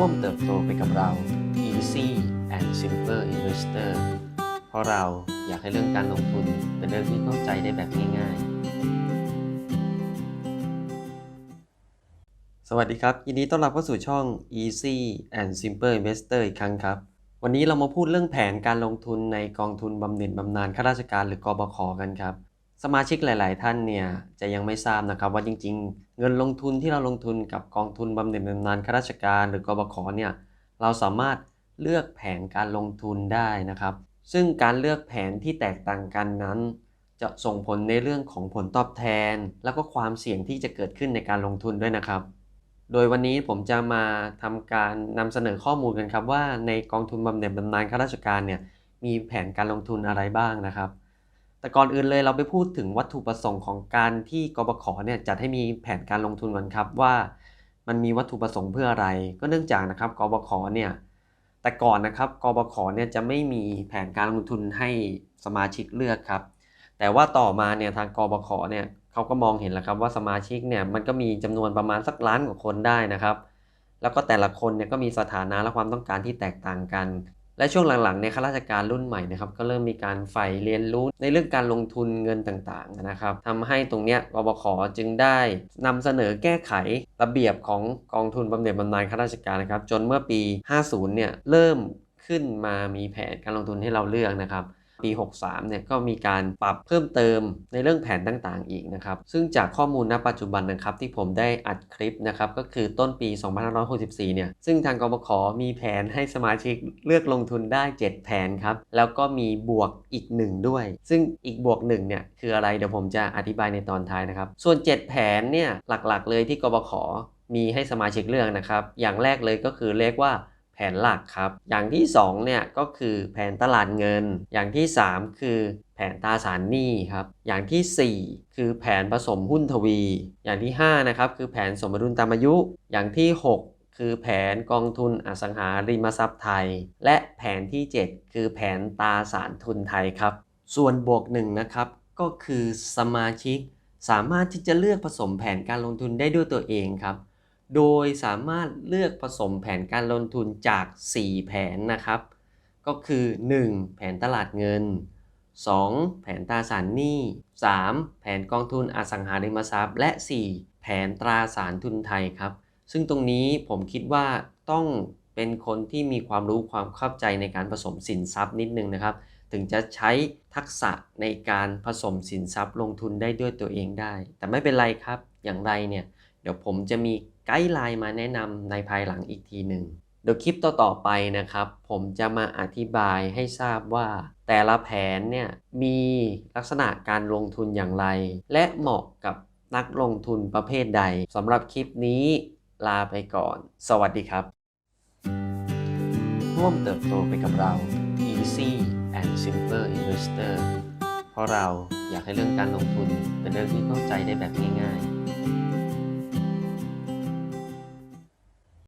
ร่วมเติบโตไปกับเรา Easy and Simple Investor เพราะเราอยากให้เรื่องการลงทุนเป็นเรื่องที่เข้าใจได้แบบง่ายๆ สวัสดีครับ ยินดีต้อนรับเข้าสู่ช่อง Easy and Simple Investor อีกครั้งครับ วันนี้เรามาพูดเรื่องแผนการลงทุนในกองทุนบำเหน็จบำนาญข้าราชการหรือกบขกันครับ สมาชิกหลาย ๆ ท่านเนี่ยจะยังไม่ทราบนะครับว่าจริง ๆ เงินลงทุนที่เราลงทุนกับกองทุนบำเหน็จบำนาญข้าราชการ หรือกบขเนี่ยเราสามารถเลือกแผนการลงทุนได้นะครับ ซึ่งการเลือกแผนที่แตกต่างกันนั้น จะส่งผลในเรื่องของผลตอบแทน แล้วก็ความเสี่ยงที่จะเกิดขึ้นในการลงทุนด้วยนะครับ โดยวันนี้ผมจะมาทำการนำเสนอข้อมูลกันครับว่าในกองทุนบำเหน็จบำนาญข้าราชการเนี่ยมีแผนการลงทุนอะไรบ้างนะครับ แต่ก่อนอื่นเลยเราไปพูดถึงวัตถุประสงค์ของการที่กบขเนี่ยจัดให้มีแผนการลงทุนก่อนครับว่า มันมีวัตถุประสงค์เพื่ออะไร ก็เนื่องจากนะครับกบขเนี่ยแต่ก่อนนะครับกบขเนี่ยจะไม่มีแผนการลงทุนให้สมาชิกเลือกครับ แต่ว่าต่อมาเนี่ยทางกบขเนี่ยเขาก็มองเห็นแล้วครับว่าสมาชิกเนี่ยมันก็มีจำนวนประมาณสักล้านกว่าคนได้นะครับ แล้วก็แต่ละคนเนี่ยก็มีสถานะและความต้องการที่แตกต่างกัน และช่วงหลังๆในข้าราชการรุ่นใหม่นะครับก็เริ่มมีการใฝ่เรียนรู้ในเรื่องการลงทุนเงินต่างๆนะครับทำให้ตรงเนี้ยกบขจึงได้นำเสนอแก้ไขระเบียบของกองทุนบำเหน็จบำนาญข้าราชการนะครับ จนเมื่อปี 50 เนี่ยเริ่มขึ้นมามีแผนการลงทุนให้เราเลือกนะครับ ปี 63 เนี่ยก็มีการปรับเพิ่มเติมในเรื่องแผนต่างๆ อีกนะครับ ซึ่งจากข้อมูลณปัจจุบันนะครับที่ผมได้อัดคลิปนะครับก็คือต้นปี 2564 เนี่ย ซึ่งทางกบขมีแผนให้สมาชิกเลือกลงทุนได้ 7 แผนครับ แล้วก็มีบวกอีก 1 ด้วย ซึ่งอีกบวก1เนี่ยคืออะไรเดี๋ยวผมจะอธิบายในตอนท้ายนะครับ ส่วน 7 แผนเนี่ยหลักๆ เลยที่กบขมีให้สมาชิกเลือกนะครับ อย่างแรกเลยก็คือเรียกว่า แผนหลักครับ อย่างที่2เนี่ยก็คือแผนตลาดเงิน อย่างที่ 3 คือแผนตราสารหนี้ครับ อย่างทีสี่ 4 คือแผนผสมหุ้นทวี อย่างที่5นะครับคือแผนสมดุลตามอายุ อย่างที่ 6คือแผนกองทุนอสังหาริมทรัพย์ไทย และแผนที่ 7 คือแผนตราสารทุนไทยครับ ส่วนบวกหนึ่งนะครับก็คือสมาชิก สามารถที่จะเลือกผสมแผนการลงทุนได้ด้วยตัวเองครับ โดยสามารถเลือกผสมแผนการลงทุนจาก 4 แผนนะครับ ก็คือ 1. แผนตลาดเงิน 2. แผนตราสารหนี้ 3. แผนกองทุนอสังหาริมทรัพย์ และ 4. แผนตราสารทุนไทยครับ ซึ่งตรงนี้ผมคิดว่าต้องเป็นคนที่มีความรู้ความเข้าใจในการผสมสินทรัพย์นิดนึงนะครับ ถึงจะใช้ทักษะในการผสมสินทรัพย์ลงทุนได้ด้วยตัวเองได้ แต่ไม่เป็นไรครับ อย่างไรเนี่ย ดี๋ยวผมจะมีไกด์ไลน์มาแนะนำในภายหลังอีกทีหนึ่งเดี๋ยวคลิปต่อๆไปนะครับ ผมจะมาอธิบายให้ทราบว่า แต่ละแผนเนี่ยมีลักษณะการลงทุนอย่างไร และเหมาะกับนักลงทุนประเภทใดสำหรับคลิปนี้ลาไปก่อน สวัสดีครับ ร่วมเติบโตไปกับเรา Easy and Simple Investor เพราะเราอยากให้เรื่องการลงทุนเป็นเรื่องที่เข้าใจได้แบบง่ายๆ